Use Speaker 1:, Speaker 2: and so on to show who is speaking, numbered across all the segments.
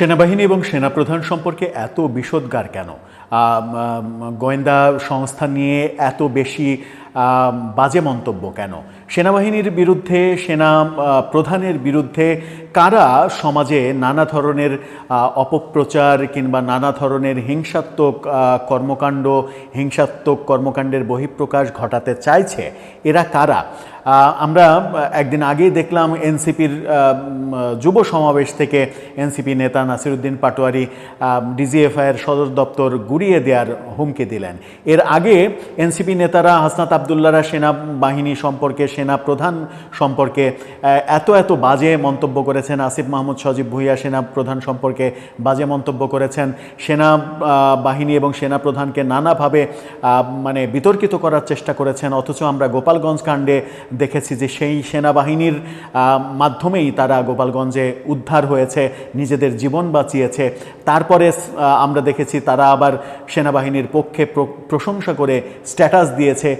Speaker 1: সেনাবাহিনী এবং সেনাপ্রধান সম্পর্কে এত বিষদগার কেন? গোয়েন্দা সংস্থা নিয়ে এত বেশি বাজে মন্তব্য কেন? সেনাবাহিনীর বিরুদ্ধে, সেনা প্রধানের বিরুদ্ধে কারা সমাজে নানা ধরনের অপপ্রচার কিংবা নানা ধরনের হিংসাত্মক কর্মকাণ্ড, হিংসাত্মক কর্মকাণ্ডের বহিঃপ্রকাশ ঘটাতে চাইছে, এরা কারা? আমরা একদিন আগেই দেখলাম এনসিপির যুব সমাবেশ থেকে এনসিপি নেতা নাসিরুদ্দিন পাটোয়ারি ডিজিএফআইয়ের সদর দপ্তর গুড়িয়ে দেওয়ার হুমকি দিলেন। এর আগে এনসিপি নেতারা হাসনাত আবদুল্লারা সেনাবাহিনী সম্পর্কে সেনা প্রধান সম্পর্কে এত এত বাজে মন্তব্য করেছেন আসিফ মাহমুদ, সজীব ভুইয়া সেনা প্রধান সম্পর্কে বাজে মন্তব্য করেছেন। সেনা বাহিনী এবং সেনা প্রধানকে নানাভাবে মানে বিতর্কিত করার চেষ্টা করেছেন। অথচ আমরা গোপালগঞ্জ কাণ্ডে দেখেছি যে সেই সেনাবাহিনীর মাধ্যমেই তারা গোপালগঞ্জে উদ্ধার হয়েছে, নিজেদের জীবন বাঁচিয়েছে। তারপরে আমরা দেখেছি তারা আবার সেনাবাহিনীর পক্ষে প্র- প্রশংসা করে স্ট্যাটাস দিয়েছে।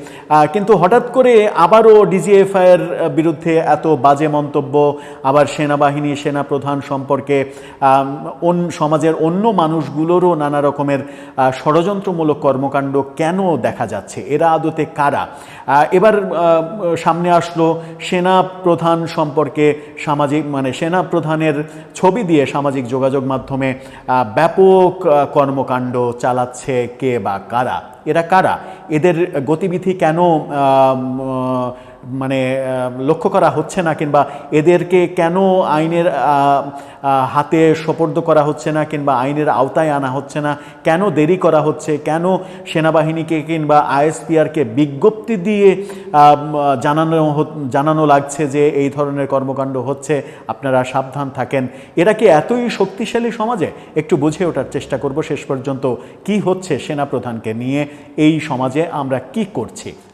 Speaker 1: কিন্তু হঠাৎ করে আবারও ডিজিএফআইয়ের বিরুদ্ধে এত বাজে মন্তব্য, আবার সেনাবাহিনী, সেনাপ্রধান সম্পর্কে সমাজের অন্য মানুষগুলোরও নানা রকমের ষড়যন্ত্রমূলক কর্মকাণ্ড কেন দেখা যাচ্ছে? এরা আদতে কারা? এবার সামনে আসলো সেনা প্রধান সম্পর্কে সামাজিক মানে সেনা প্রধানের ছবি দিয়ে সামাজিক যোগাযোগ মাধ্যমে ব্যাপক কর্মকাণ্ড চালাচ্ছে কে বা কারা? এরা কারা? এদের গতিবিধি কেন মানে লক্ষ্য করা হচ্ছে না কিংবা এদেরকে কেন আইনের হাতে সোপর্দ করা হচ্ছে না কিংবা আইনের আওতায় আনা হচ্ছে না? কেন দেরি করা হচ্ছে? কেন সেনাবাহিনীকে কিংবা আইএসপিআরকে বিজ্ঞপ্তি দিয়ে জানানো জানানো লাগছে যে এই ধরনের কর্মকাণ্ড হচ্ছে? আপনারা সাবধান থাকেন। এরা কি এতই শক্তিশালী সমাজে? একটু বুঝে ওঠার চেষ্টা করব শেষ পর্যন্ত। কি হচ্ছে সেনাপ্রধানকে নিয়ে? এই সমাজে আমরা কি করছি?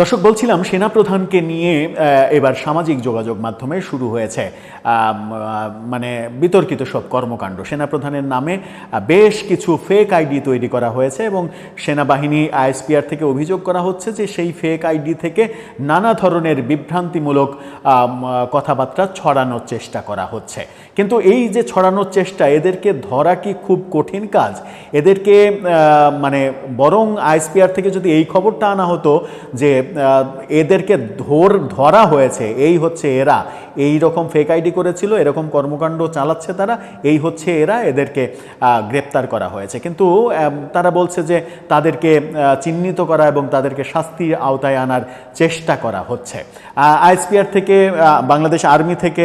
Speaker 1: দর্শক, বলছিলাম সেনাপ্রধানকে নিয়ে এবার সামাজিক যোগাযোগ মাধ্যমে শুরু হয়েছে মানে বিতর্কিত সব কর্মকাণ্ড। সেনাপ্রধানের নামে বেশ কিছু ফেক আইডি তৈরি করা হয়েছে এবং সেনাবাহিনী আইএসপিআর থেকে অভিযোগ করা হচ্ছে যে সেই ফেক আইডি থেকে নানা ধরনের বিভ্রান্তিমূলক কথাবার্তা ছড়ানোর চেষ্টা করা হচ্ছে। কিন্তু এই যে ছড়ানোর চেষ্টা, এদেরকে ধরা কি খুব কঠিন কাজ? এদেরকে মানে বরং আইএসপিআর থেকে যদি এই খবরটা আনা হতো যে এদেরকে ধর ধরা হয়েছে। এই হচ্ছে এরা। এই রকম ফেক আইডি করেছিল, এরকম কর্মকাণ্ড চালাচ্ছে তারা, এই হচ্ছে এরা, এদেরকে গ্রেপ্তার করা হয়েছে। কিন্তু তারা বলছে যে তাদেরকে চিহ্নিত করা এবং তাদেরকে শাস্তির আওতায় আনার চেষ্টা করা হচ্ছে। আইএসপিআর থেকে বাংলাদেশ আর্মি থেকে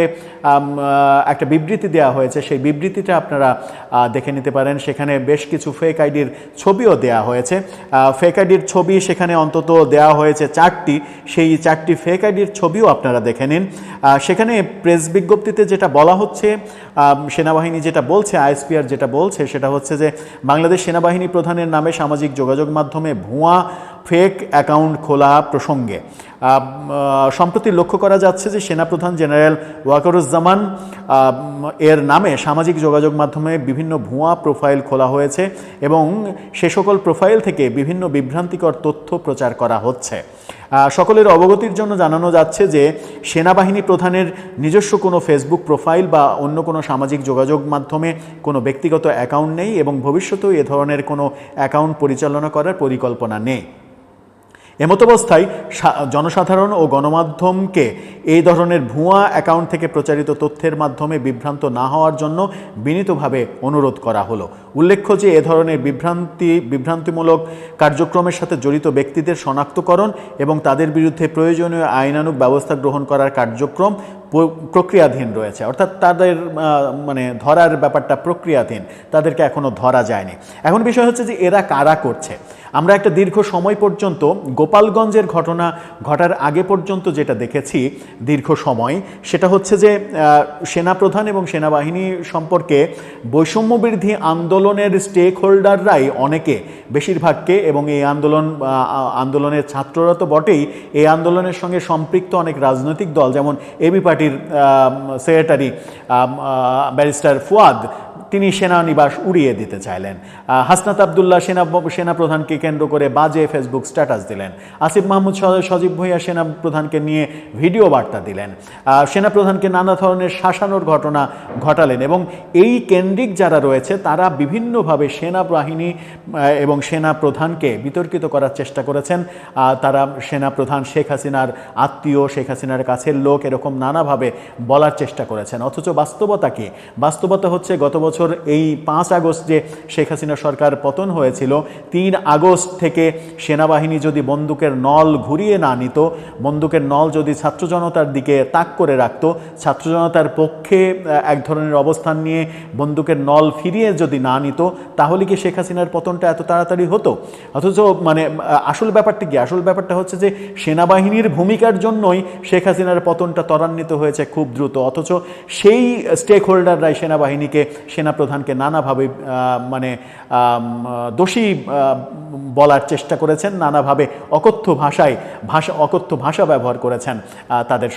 Speaker 1: একটা বিবৃতি দেওয়া হয়েছে। সেই বিবৃতিটা আপনারা দেখে নিতে পারেন। সেখানে বেশ কিছু ফেক আইডির ছবিও দেওয়া হয়েছে। ফেক আইডির ছবি সেখানে অন্তত দেওয়া হয়েছে চারটি, সেই চারটি ফেক আইডির ছবিও আপনারা দেখে নিন। সেখানে প্রেস বিজ্ঞপ্তিতে যেটা বলা হচ্ছে সেনাবাহিনী যেটা বলছে আইএসপিআর যেটা বলছে, সেটা হচ্ছে যে বাংলাদেশ সেনাবাহিনী প্রধানের নামে সামাজিক যোগাযোগ মাধ্যমে ভুয়া ফেক অ্যাকাউন্ট খোলা প্রসঙ্গে। সম্প্রতি লক্ষ্য করা যাচ্ছে যে সেনাপ্রধান জেনারেল ওয়াকারুজ্জামান এর নামে সামাজিক যোগাযোগ মাধ্যমে বিভিন্ন ভুয়া প্রোফাইল খোলা হয়েছে এবং সে সকল প্রোফাইল থেকে বিভিন্ন বিভ্রান্তিকর তথ্য প্রচার করা হচ্ছে। সকলের অবগতির জন্য জানানো যাচ্ছে যে সেনাবাহিনী প্রধানের নিজস্ব কোনো ফেসবুক প্রোফাইল বা অন্য কোনো সামাজিক যোগাযোগ মাধ্যমে কোনো ব্যক্তিগত অ্যাকাউন্ট নেই এবং ভবিষ্যতেও এ ধরনের কোনো অ্যাকাউন্ট পরিচালনা করার পরিকল্পনা নেই। এমতাবস্থায় জনসাধারণ ও গণমাধ্যমকে এই ধরনের ভুয়া অ্যাকাউন্ট থেকে প্রচারিত তথ্যের মাধ্যমে বিভ্রান্ত না হওয়ার জন্য বিনীতভাবে অনুরোধ করা হলো। উল্লেখ্য যে, এ ধরনের বিভ্রান্তি, বিভ্রান্তিমূলক কার্যক্রমের সাথে জড়িত ব্যক্তিদের শনাক্তকরণ এবং তাদের বিরুদ্ধে প্রয়োজনীয় আইনানুগ ব্যবস্থা গ্রহণ করার কার্যক্রম প্রক্রিয়াধীন রয়েছে। অর্থাৎ তাদের মানে ধরার ব্যাপারটা প্রক্রিয়াধীন। তাদেরকে এখনও ধরা যায়নি। এখন বিষয় হচ্ছে যে, এরা কারা করছে? আমরা একটা দীর্ঘ সময় পর্যন্ত গোপালগঞ্জের ঘটনা ঘটার আগে পর্যন্ত যেটা দেখেছি, দীর্ঘ সময়, সেটা হচ্ছে যে সেনাপ্রধান এবং সেনাবাহিনী সম্পর্কে বৈষম্য বৃদ্ধি আন্দোলনের স্টেক হোল্ডাররাই অনেকে, বেশিরভাগকে, এবং এই আন্দোলন আন্দোলনের ছাত্ররা তো বটেই, এই আন্দোলনের সঙ্গে সম্পৃক্ত অনেক রাজনৈতিক দল, যেমন এবি পার্টির সেক্রেটারি ব্যারিস্টার ফুয়াদ তিনি সেনানিবাস উড়িয়ে দিতে চাইলেন। হাসনাত আবদুল্লাহ সেনা সেনা প্রধানকে কেন্দ্র করে বাজে ফেসবুক স্ট্যাটাস দিলেন। আসিফ মাহমুদ সজীব ভুঁইয়া সেনা প্রধানকে নিয়ে ভিডিও বার্তা দিলেন। আহ, সেনা প্রধানকে নানা ধরনের শাসানোর ঘটনা ঘটালেন এবং এই কেন্দ্রিক যারা রয়েছে তারা বিভিন্নভাবে সেনাবাহিনী আহ, এবং সেনা প্রধানকে বিতর্কিত করার চেষ্টা করেছেন। তারা সেনা প্রধান শেখ হাসিনার আত্মীয় শেখ হাসিনার কাছের লোক এরকম নানাভাবে বলার চেষ্টা করেছেন। অথচ বাস্তবতা কি? বাস্তবতা হচ্ছে গত বছর এই পাঁচ আগস্ট যে শেখ হাসিনা সরকার পতন হয়েছিল, তিন আগস্ট থেকে সেনাবাহিনী যদি বন্দুকের নল ঘুরিয়ে না নিত, বন্দুকের নল যদি ছাত্র জনতার দিকে তাক করে রাখতো, ছাত্র জনতার পক্ষে এক ধরনের অবস্থান নিয়ে বন্দুকের নল ফিরিয়ে যদি না নিত, তাহলে কি শেখ হাসিনার পতনটা এত তাড়াতাড়ি হতো? অথচ মানে আসল ব্যাপারটা কি? আসল ব্যাপারটা হচ্ছে যে সেনাবাহিনীর ভূমিকার জন্যই শেখ হাসিনার পতনটা ত্বরান্বিত হয়েছে খুব দ্রুত, অথচ সেই স্টেক হোল্ডাররাই সেনাবাহিনীকে সেনাপ্রধানকে নানাভাবে মানে দোষী বলার চেষ্টা করেছেন, নানাভাবে অকথ্য ভাষায়, ভাষা, অকথ্য ভাষা ব্যবহার করেছেন তাদের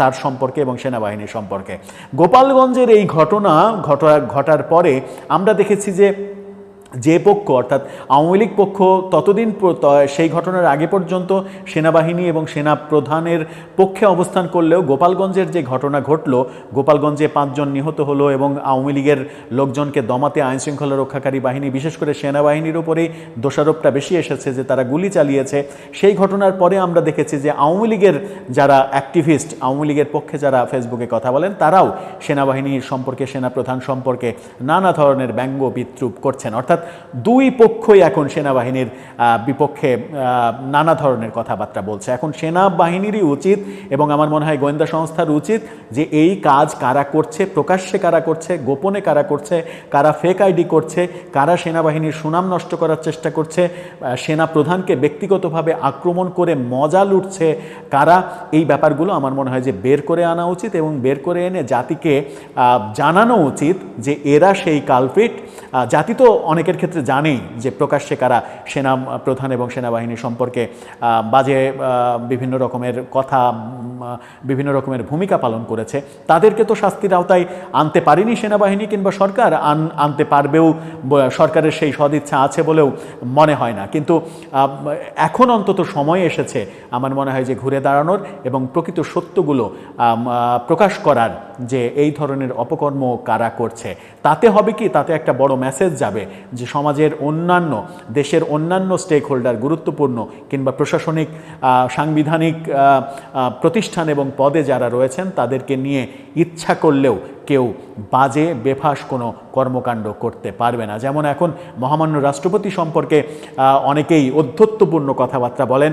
Speaker 1: তার সম্পর্কে এবং সেনাবাহিনী সম্পর্কে। গোপালগঞ্জের এই ঘটনা ঘটা, ঘটার পরে আমরা দেখেছি যে যে পক্ষ, অর্থাৎ আওয়ামী লীগ পক্ষ, ততদিন সেই ঘটনার আগে পর্যন্ত সেনাবাহিনী এবং সেনা প্রধানের পক্ষে অবস্থান করলেও গোপালগঞ্জের যে ঘটনা ঘটলো, গোপালগঞ্জে পাঁচজন নিহত হলো এবং আওয়ামী লীগের লোকজনকে দমাতে আইনশৃঙ্খলা রক্ষাকারী বাহিনী, বিশেষ করে সেনাবাহিনীর উপরেই দোষারোপটা বেশি এসেছে যে তারা গুলি চালিয়েছে। সেই ঘটনার পরে আমরা দেখেছি যে আওয়ামী লীগের যারা অ্যাক্টিভিস্ট, আওয়ামী লীগের পক্ষে যারা ফেসবুকে কথা বলেন, তারাও সেনাবাহিনীর সম্পর্কে, সেনাপ্রধান সম্পর্কে নানা ধরনের ব্যঙ্গ বিদ্রুপ করছেন। অর্থাৎ দুই পক্ষই এখন সেনাবাহিনীর বিপক্ষে নানা ধরনের কথাবার্তা বলছে। এখন সেনাবাহিনীরই উচিত এবং আমার মনে হয় গোয়েন্দা সংস্থার উচিত যে এই কাজ কারা করছে, প্রকাশ্যে কারা করছে, গোপনে কারা করছে, কারা ফেক আইডি করছে, কারা সেনাবাহিনীর সুনাম নষ্ট করার চেষ্টা করছে সেনা প্রধানকে ব্যক্তিগতভাবে আক্রমণ করে মজা লুটছে, কারা, এই ব্যাপারগুলো আমার মনে হয় যে বের করে আনা উচিত এবং বের করে এনে জাতিকে জানানো উচিত যে এরা সেই কালফিট জাতি তো অনেকের ক্ষেত্রে জানেই যে প্রকাশ্যে কারা সেনা প্রধান এবং সেনাবাহিনী সম্পর্কে বাজে বিভিন্ন রকমের কথা বিভিন্ন রকমের ভূমিকা পালন করেছে। তাদেরকে তো শাস্তির আওতায় আনতে পারেনি সেনাবাহিনী কিংবা সরকার, আন, আনতে পারবেও সরকারের সেই সদিচ্ছা আছে বলেও মনে হয় না। কিন্তু এখন অন্তত সময় এসেছে আমার মনে হয় যে ঘুরে দাঁড়ানোর এবং প্রকৃত সত্যগুলো প্রকাশ করার যে এই ধরনের অপকর্ম কারা করছে, তাতে হবে কি? তাতে একটা বড় মেসেজ যাবে যে সমাজের অন্যান্য, দেশের অন্যান্য স্টেক হোল্ডার গুরুত্বপূর্ণ কিংবা প্রশাসনিক সাংবিধানিক প্রতিষ্ঠান এবং পদে যারা রয়েছেন, তাদেরকে নিয়ে ইচ্ছা করলেও কেউ বাজে, বেফাস কোনো কর্মকাণ্ড করতে পারবে না। যেমন এখন মহামান্য রাষ্ট্রপতি সম্পর্কে অনেকেই অধ্যত্বপূর্ণ কথাবার্তা বলেন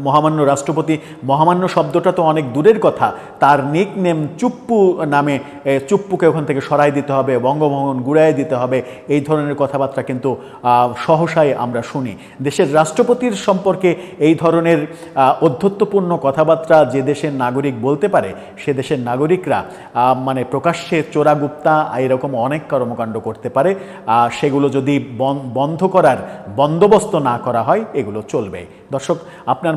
Speaker 1: মহামান্য রাষ্ট্রপতি, মহামান্য শব্দটা তো অনেক দূরের কথা। তার নিক নেম চুপ্পু নামে চুপ্পুকে ওখান থেকে সরাই দিতে হবে, বঙ্গভবন গুড়াই দিতে হবে, এই ধরনের কথাবার্তা কিন্তু সহসায় আমরা শুনি। দেশের রাষ্ট্রপতির সম্পর্কে এই ধরনের অধ্যত্বপূর্ণ কথাবার্তা যে দেশের নাগরিক বলতে পারে, সে দেশের নাগরিকরা মানে প্রকাশ্যে চোরাগুপ্তা এরকম অনেক কর্মকাণ্ড করতে পারে সেগুলো যদি বন- বন্ধ করার বন্দোবস্ত না করা হয়, এগুলো চলবে। দর্শক, আপনার